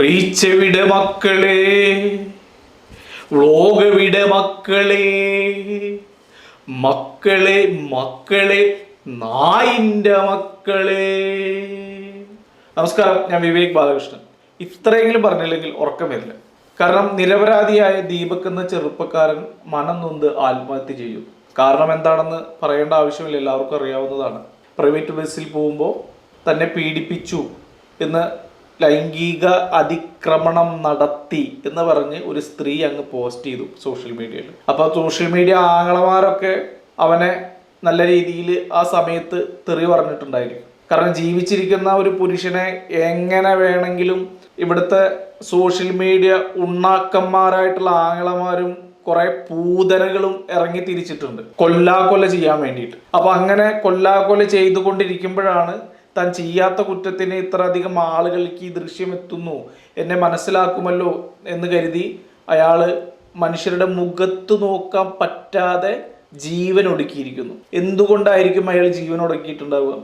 റീച്ചെവിടെ മക്കളെ? വ്ളോഗവിടെ മക്കളെ? മക്കളെ മക്കളെ നായിന്റെ മക്കളെ. നമസ്കാരം ഞാൻ വിവേക് ബാലകൃഷ്ണൻ. ഇത്രയെങ്കിലും പറഞ്ഞില്ലെങ്കിൽ ഉറക്കം വരില്ല. കാരണം നിരപരാധിയായ ദീപക് എന്ന ചെറുപ്പക്കാരൻ മനം നൊന്ത് ആത്മഹത്യ ചെയ്യും കാരണം എന്താണെന്ന് പറയേണ്ട ആവശ്യമില്ല എല്ലാവർക്കും അറിയാവുന്നതാണ്. പ്രൈവറ്റ് ബസ്സിൽ പോകുമ്പോൾ തന്നെ പീഡിപ്പിച്ചു എന്ന് ലൈംഗിക അതിക്രമണം നടത്തി എന്ന് പറഞ്ഞ് ഒരു സ്ത്രീ അങ്ങ് പോസ്റ്റ് ചെയ്തു സോഷ്യൽ മീഡിയയിൽ അപ്പോൾ സോഷ്യൽ മീഡിയ ആങ്ങളമാരൊക്കെ അവനെ നല്ല രീതിയിൽ ആ സമയത്ത് തെറി പറഞ്ഞിട്ടുണ്ടായിരിക്കും. കാരണം ജീവിച്ചിരിക്കുന്ന ഒരു പുരുഷനെ എങ്ങനെ വേണമെങ്കിലും ഇവിടുത്തെ സോഷ്യൽ മീഡിയ ഉണ്ണാക്കന്മാരായിട്ടുള്ള ആങ്ങളമാരും കുറെ പൂതനകളും ഇറങ്ങി തിരിച്ചിട്ടുണ്ട്. കൊല്ലാക്കൊല ചെയ്യാൻ വേണ്ടിയിട്ട്. അപ്പൊ അങ്ങനെ കൊല്ലാക്കൊല ചെയ്തുകൊണ്ടിരിക്കുമ്പോഴാണ് താൻ ചെയ്യാത്ത കുറ്റത്തിന് ഇത്ര അധികം ആളുകൾക്ക് ഈ ദൃശ്യം എത്തുന്നു. എന്നെ മനസ്സിലാക്കുമല്ലോ എന്ന് കരുതി അയാൾ മനുഷ്യരുടെ മുഖത്ത് നോക്കാൻ പറ്റാതെ ജീവൻ ഒടുക്കിയിരിക്കുന്നു. എന്തുകൊണ്ടായിരിക്കും അയാൾ ജീവൻ ഒടുക്കിയിട്ടുണ്ടാവുക?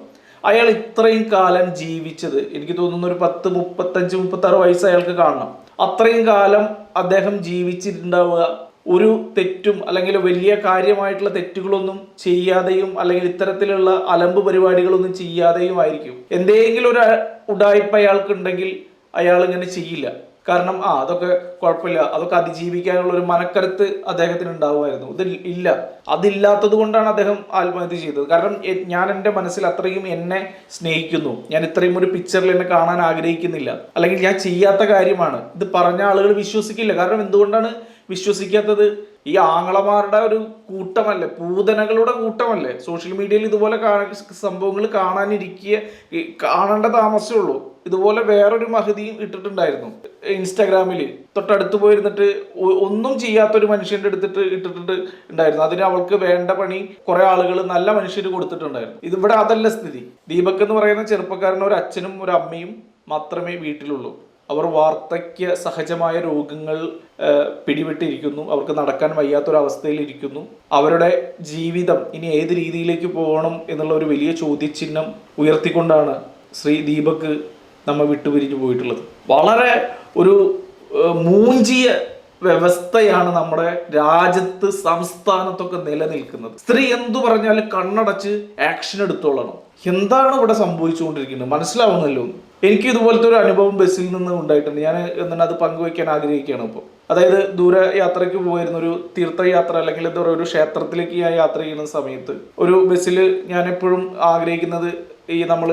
അയാൾ ഇത്രയും കാലം ജീവിച്ചത് എനിക്ക് തോന്നുന്ന ഒരു പത്ത് മുപ്പത്തഞ്ച് മുപ്പത്തി ആറ് വയസ്സ് അയാൾക്ക് കാണണം. അത്രയും കാലം അദ്ദേഹം ജീവിച്ചിട്ടുണ്ടാവുക ഒരു തെറ്റും അല്ലെങ്കിൽ വലിയ കാര്യമായിട്ടുള്ള തെറ്റുകളൊന്നും ചെയ്യാതെയും അല്ലെങ്കിൽ ഇത്തരത്തിലുള്ള അലമ്പ് പരിപാടികളൊന്നും ചെയ്യാതെയും ആയിരിക്കും. എന്തെങ്കിലും ഒരു ഉടായ്പ അയാൾക്കുണ്ടെങ്കിൽ അയാൾ ഇങ്ങനെ ചെയ്യില്ല. കാരണം ആ അതൊക്കെ കുഴപ്പമില്ല. അതൊക്കെ അതിജീവിക്കാനുള്ള ഒരു മനക്കരുത്ത് അദ്ദേഹത്തിന് ഉണ്ടാവുമായിരുന്നു. ഇത് ഇല്ല. അതില്ലാത്തത് കൊണ്ടാണ് അദ്ദേഹം ആത്മഹത്യ ചെയ്തത്. കാരണം ഞാൻ എന്റെ മനസ്സിൽ അത്രയും എന്നെ സ്നേഹിക്കുന്നു. ഞാൻ ഇത്രയും ഒരു പിക്ചറിൽ എന്നെ കാണാൻ ആഗ്രഹിക്കുന്നില്ല. അല്ലെങ്കിൽ ഞാൻ ചെയ്യാത്ത കാര്യമാണ്. ഇത് പറഞ്ഞ ആളുകൾ വിശ്വസിക്കില്ല. കാരണം എന്തുകൊണ്ടാണ് വിശ്വസിക്കാത്തത്? ഈ ആങ്ങളമാരുടെ ഒരു കൂട്ടമല്ലേ? പൂതനകളുടെ കൂട്ടമല്ലേ? സോഷ്യൽ മീഡിയയിൽ ഇതുപോലെ സംഭവങ്ങൾ കാണാനിരിക്കുക കാണേണ്ട താമസമേ ഉള്ളൂ. ഇതുപോലെ വേറൊരു മഹതിയും ഇട്ടിട്ടുണ്ടായിരുന്നു. ഇൻസ്റ്റാഗ്രാമിൽ തൊട്ടടുത്ത് പോയിരുന്നിട്ട് ഒന്നും ചെയ്യാത്തൊരു മനുഷ്യന്റെ അടുത്തിട്ട് ഇട്ടിട്ടുണ്ട് ഉണ്ടായിരുന്നു. അതിന് അവൾക്ക് വേണ്ട പണി കുറെ ആളുകൾ നല്ല മനുഷ്യര് കൊടുത്തിട്ടുണ്ടായിരുന്നു. ഇതിവിടെ അതല്ല സ്ഥിതി. ദീപക് എന്ന് പറയുന്ന ചെറുപ്പക്കാരന് ഒരു അച്ഛനും ഒരു അമ്മയും മാത്രമേ വീട്ടിലുള്ളൂ. അവർ വാർദ്ധക്യ സഹജമായ രോഗങ്ങൾ പിടിവിട്ടിരിക്കുന്നു. അവർക്ക് നടക്കാൻ വയ്യാത്തൊരവസ്ഥയിലിരിക്കുന്നു. അവരുടെ ജീവിതം ഇനി ഏത് രീതിയിലേക്ക് പോകണം എന്നുള്ള ഒരു വലിയ ചോദ്യചിഹ്നം ഉയർത്തിക്കൊണ്ടാണ് ശ്രീ ദീപക് നമ്മെ വിട്ടുപിരിഞ്ഞു പോയിട്ടുള്ളത്. വളരെ ഒരു മൂഞ്ചിയ വ്യവസ്ഥയാണ് നമ്മുടെ രാജ്യത്ത് സംസ്ഥാനത്തൊക്കെ നിലനിൽക്കുന്നത്. സ്ത്രീ എന്തു പറഞ്ഞാലും കണ്ണടച്ച് ആക്ഷൻ എടുത്തോളണം. എന്താണ് ഇവിടെ സംഭവിച്ചുകൊണ്ടിരിക്കുന്നത്? മനസ്സിലാവുന്നല്ലോ. എനിക്ക് ഇതുപോലത്തെ ഒരു അനുഭവം ബസ്സിൽ നിന്ന് ഉണ്ടായിട്ടുണ്ട്. ഞാൻ എന്താണ് അത് പങ്കുവയ്ക്കാൻ ആഗ്രഹിക്കുകയാണ് ഇപ്പോൾ. അതായത് ദൂര യാത്രയ്ക്ക് പോയിരുന്ന ഒരു തീർത്ഥയാത്ര അല്ലെങ്കിൽ എന്താ പറയുക ഒരു ക്ഷേത്രത്തിലേക്ക് ഞാൻ യാത്ര ചെയ്യുന്ന സമയത്ത് ഒരു ബസ്സിൽ ഞാൻ എപ്പോഴും ആഗ്രഹിക്കുന്നത് ഈ നമ്മൾ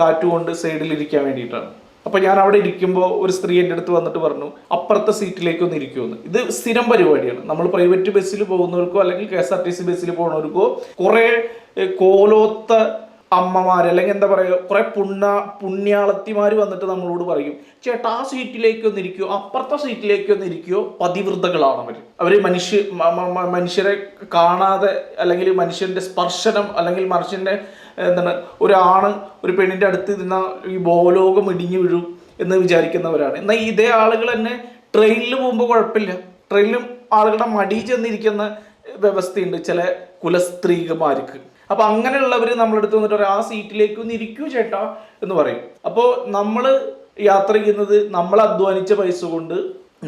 കാറ്റുകൊണ്ട് സൈഡിൽ ഇരിക്കാൻ വേണ്ടിയിട്ടാണ്. അപ്പോൾ ഞാൻ അവിടെ ഇരിക്കുമ്പോൾ ഒരു സ്ത്രീ എന്റെ അടുത്ത് വന്നിട്ട് പറഞ്ഞു അപ്പുറത്തെ സീറ്റിലേക്ക് ഒന്ന് ഇരിക്കുമെന്ന് ഇത് സ്ഥിരം പരിപാടിയാണ്. നമ്മൾ പ്രൈവറ്റ് ബസ്സിൽ പോകുന്നവർക്കോ അല്ലെങ്കിൽ K S R T C ബസ്സിൽ പോകുന്നവർക്കോ കുറേ കോലോത്ത അമ്മമാർ അല്ലെങ്കിൽ എന്താ പറയുക കുറെ പുണ്ണ പുണ്യാളത്തിമാര് വന്നിട്ട് നമ്മളോട് പറയും ചേട്ടാ ആ സീറ്റിലേക്ക് ഒന്ന് ഇരിക്കുവോ അപ്പുറത്തെ സീറ്റിലേക്ക് ഒന്ന് ഇരിക്കുവോ പതിവൃതകളാണ് അവർ. അവർ മനുഷ്യ മനുഷ്യരെ കാണാതെ അല്ലെങ്കിൽ മനുഷ്യന്റെ സ്പർശനം അല്ലെങ്കിൽ മനുഷ്യന്റെ എന്താണ് ഒരാണ് ഒരു പെണ്ണിന്റെ അടുത്ത് ഇരുന്ന ഈ ബോലോകം ഇടിഞ്ഞു വീഴും എന്ന് വിചാരിക്കുന്നവരാണ്. എന്നാൽ ഇതേ ആളുകൾ തന്നെ ട്രെയിനിൽ പോകുമ്പോൾ കുഴപ്പമില്ല. ട്രെയിനിലും ആളുകളുടെ മടി ചെന്നിരിക്കുന്ന വ്യവസ്ഥയുണ്ട് ചില കുലസ്ത്രീകമാർക്ക്. അപ്പൊ അങ്ങനെയുള്ളവർ നമ്മളെടുത്ത് വന്നിട്ട് പറയും ആ സീറ്റിലേക്ക് ഒന്ന് ഇരിക്കൂ ചേട്ടാ എന്ന് പറയും. അപ്പോൾ നമ്മൾ യാത്ര ചെയ്യുന്നത് നമ്മൾ അധ്വാനിച്ച പൈസ കൊണ്ട്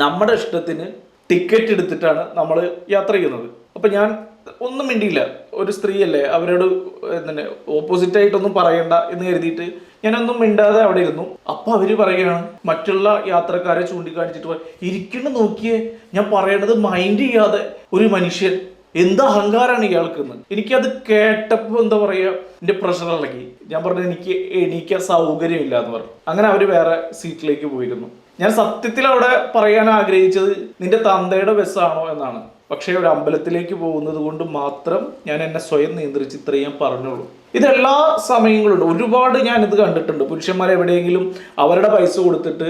നമ്മുടെ ഇഷ്ടത്തിന് ടിക്കറ്റ് എടുത്തിട്ടാണ് നമ്മൾ യാത്ര ചെയ്യുന്നത്. അപ്പോൾ ഞാൻ ഒന്നും മിണ്ടിയില്ല. ഒരു സ്ത്രീയല്ലേ അവരോട് എന്താണ് ഓപ്പോസിറ്റ് ആയിട്ടൊന്നും പറയണ്ട എന്ന് കരുതിയിട്ട് ഞാനൊന്നും മിണ്ടാതെ അവിടെ ഇരുന്നു. അപ്പൊ അവർ പറയുകയാണ് മറ്റുള്ള യാത്രക്കാരെ ചൂണ്ടിക്കാണിച്ചിട്ട് ഇരിക്കണ നോക്കിയേ ഞാൻ പറയണത് മൈൻഡ് ചെയ്യാതെ ഒരു മനുഷ്യൻ. എന്ത് അഹങ്കാരാണ് ഇയാൾക്കെന്ന്. എനിക്കത് കേട്ടപ്പോൾ എന്താ പറയുക എന്റെ പ്രഷർ ഇളകി. ഞാൻ പറഞ്ഞു എനിക്ക് എണീക്കാൻ സൗകര്യമില്ല എന്ന് പറഞ്ഞു. അങ്ങനെ അവർ വേറെ സീറ്റിലേക്ക് പോയിരുന്നു. ഞാൻ സത്യത്തിൽ അവിടെ പറയാൻ ആഗ്രഹിച്ചത് നിന്റെ തന്തയുടെ ബസ്സാണോ? എന്നാണ്. പക്ഷേ ഒരു അമ്പലത്തിലേക്ക് പോകുന്നത് കൊണ്ട് മാത്രം ഞാൻ എന്നെ സ്വയം നിയന്ത്രിച്ച് ഇത്രയും പറഞ്ഞുള്ളൂ ഇതെല്ലാ സമയങ്ങളുണ്ട്. ഒരുപാട് ഞാൻ ഇത് കണ്ടിട്ടുണ്ട്. പുരുഷന്മാരെ എവിടെയെങ്കിലും അവരുടെ പൈസ കൊടുത്തിട്ട്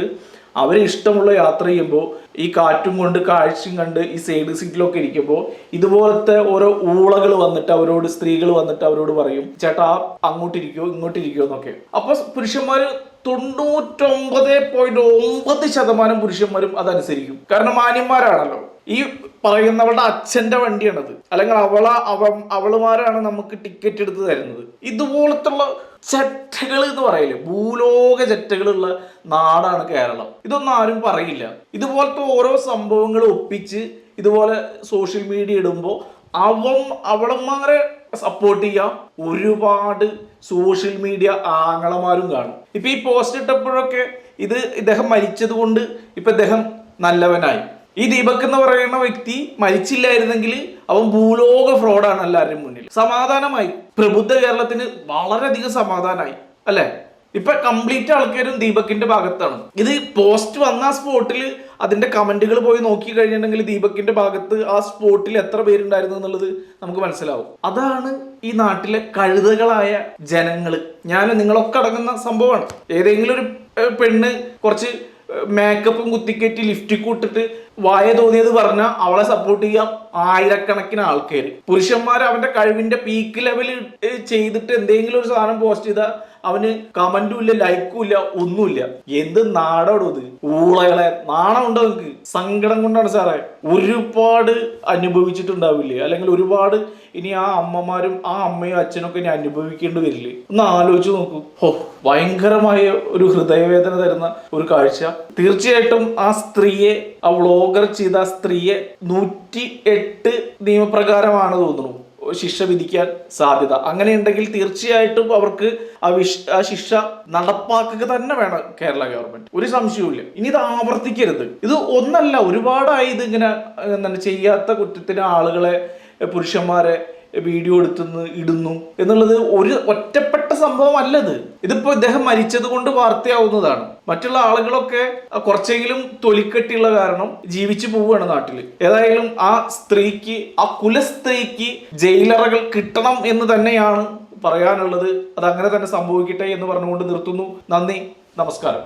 അവർ ഇഷ്ടമുള്ള യാത്ര ചെയ്യുമ്പോൾ ഈ കാറ്റും കൊണ്ട് കാഴ്ചയും കണ്ട് ഈ സൈഡ് സീറ്റിലൊക്കെ ഇരിക്കുമ്പോൾ ഇതുപോലത്തെ ഓരോ ഊളകൾ വന്നിട്ട് അവരോട് സ്ത്രീകൾ വന്നിട്ട് അവരോട് പറയും ചേട്ടാ അങ്ങോട്ടിരിക്കോ ഇങ്ങോട്ടിരിക്കോ എന്നൊക്കെ. അപ്പൊ പുരുഷന്മാർ തൊണ്ണൂറ്റൊമ്പത് പോയിന്റ് ഒമ്പത് ശതമാനം പുരുഷന്മാരും അതനുസരിക്കും. കാരണം മാന്യന്മാരാണല്ലോ. ഈ പറയുന്നവളുടെ അച്ഛന്റെ വണ്ടിയാണത്. അല്ലെങ്കിൽ അവള അവ അവളുമാരാണ് നമുക്ക് ടിക്കറ്റ് എടുത്ത് തരുന്നത്. ഇതുപോലത്തുള്ള ചെറ്റകൾ എന്ന് പറയില്ലേ? ഭൂലോക ചെറ്റകളുള്ള നാടാണ് കേരളം. ഇതൊന്നും ആരും പറയില്ല. ഇതുപോലത്തെ ഓരോ സംഭവങ്ങൾ ഒപ്പിച്ച് ഇതുപോലെ സോഷ്യൽ മീഡിയ ഇടുമ്പോൾ അവൻ അവളന്മാരെ സപ്പോർട്ട് ചെയ്യാൻ ഒരുപാട് സോഷ്യൽ മീഡിയ ആങ്ങളമാരും കാണും. ഇപ്പൊ ഈ പോസ്റ്റ് ഇട്ടപ്പോഴൊക്കെ ഇത് ഇദ്ദേഹം മരിച്ചത് കൊണ്ട് ഇപ്പൊ ഇദ്ദേഹം നല്ലവനായി. ഈ ദീപക് എന്ന് പറയുന്ന വ്യക്തി മരിച്ചില്ലായിരുന്നെങ്കിൽ അവൻ ഭൂലോക ഫ്രോഡാണ് എല്ലാവരുടെയും മുന്നിൽ. സമാധാനമായി. പ്രബുദ്ധ കേരളത്തിന് വളരെയധികം സമാധാനമായി. അല്ലെ? ഇപ്പൊ കംപ്ലീറ്റ് ആൾക്കാരും ദീപക്കിന്റെ ഭാഗത്താണ്. ഇത് പോസ്റ്റ് വന്ന ആ സ്പോട്ടിൽ അതിന്റെ കമന്റുകൾ പോയി നോക്കി കഴിഞ്ഞിട്ടുണ്ടെങ്കിൽ ദീപക്കിന്റെ ഭാഗത്ത് ആ സ്പോട്ടിൽ എത്ര പേരുണ്ടായിരുന്നു എന്നുള്ളത് നമുക്ക് മനസ്സിലാവും. അതാണ് ഈ നാട്ടിലെ കഴുതകളായ ജനങ്ങൾ ഞാൻ നിങ്ങളൊക്കെ അടങ്ങുന്ന സംഭവമാണ്. ഏതെങ്കിലും ഒരു പെണ്ണ് കുറച്ച് മേക്കപ്പും കുത്തിക്കേറ്റി ലിഫ്റ്റിൽ കൂട്ടിട്ട് വായ തോന്നിയത് പറഞ്ഞാൽ അവളെ സപ്പോർട്ട് ചെയ്യാം ആയിരക്കണക്കിന് ആൾക്കാർ പുരുഷന്മാർ അവന്റെ കഴിവിന്റെ പീക്ക് ലെവൽ ചെയ്തിട്ട് എന്തെങ്കിലും ഒരു സാധനം പോസ്റ്റ് ചെയ്താൽ അവന് കമന്റും ഇല്ല ലൈക്കും ഇല്ല ഒന്നുമില്ല എന്ത് നാടോടും ഇത്? ഊളകളെ. നാണമുണ്ടോ നിങ്ങൾക്ക് സങ്കടം കൊണ്ടാണ് സാറേ. ഒരുപാട് അനുഭവിച്ചിട്ടുണ്ടാവില്ലേ? അല്ലെങ്കിൽ ഒരുപാട് ഇനി ആ അമ്മമാരും ആ അമ്മയും അച്ഛനൊക്കെ ഇനി അനുഭവിക്കേണ്ടി വരില്ലേ? ഒന്ന് ആലോചിച്ച് നോക്കൂ. ഹോ ഭയങ്കരമായ ഒരു ഹൃദയവേദന തരുന്ന ഒരു കാഴ്ച. തീർച്ചയായിട്ടും ആ സ്ത്രീയെ ആ വ്ളോഗർ ചെയ്ത ആ സ്ത്രീയെ നൂറ്റി എട്ട് നിയമപ്രകാരമാണ് തോന്നുന്നു. ശിക്ഷ വിധിക്കാൻ സാധ്യത. അങ്ങനെയുണ്ടെങ്കിൽ തീർച്ചയായിട്ടും അവർക്ക് ആ വിഷ ആ ശിക്ഷ നടപ്പാക്കുക തന്നെ വേണം കേരള ഗവൺമെന്റ്. ഒരു സംശയവുമില്ല. ഇനി ഇത് ആവർത്തിക്കരുത്. ഇത് ഒന്നല്ല ഒരുപാടായി ഇത് ഇങ്ങനെ ഏഹ്, എന്താണ് ചെയ്യാത്ത കുറ്റത്തിന് ആളുകളെ പുരുഷന്മാരെ വീഡിയോ എടുത്തുനിന്ന് ഇടുന്നു എന്നുള്ളത് ഒരു ഒറ്റപ്പെട്ട സംഭവമല്ലത്. ഇതിപ്പോ ഇദ്ദേഹം മരിച്ചത് കൊണ്ട് വാർത്തയാവുന്നതാണ്. മറ്റുള്ള ആളുകളൊക്കെ കുറച്ചെങ്കിലും തൊലിക്കെട്ടിയുള്ള കാരണം ജീവിച്ചു പോവുകയാണ് നാട്ടിൽ ഏതായാലും ആ സ്ത്രീക്ക് ആ കുലസ്ത്രീക്ക് ജയിലറകൾ കിട്ടണം എന്ന് തന്നെയാണ് പറയാനുള്ളത്. അത് അങ്ങനെ തന്നെ സംഭവിക്കട്ടെ എന്ന് പറഞ്ഞുകൊണ്ട് നിർത്തുന്നു. നന്ദി നമസ്കാരം.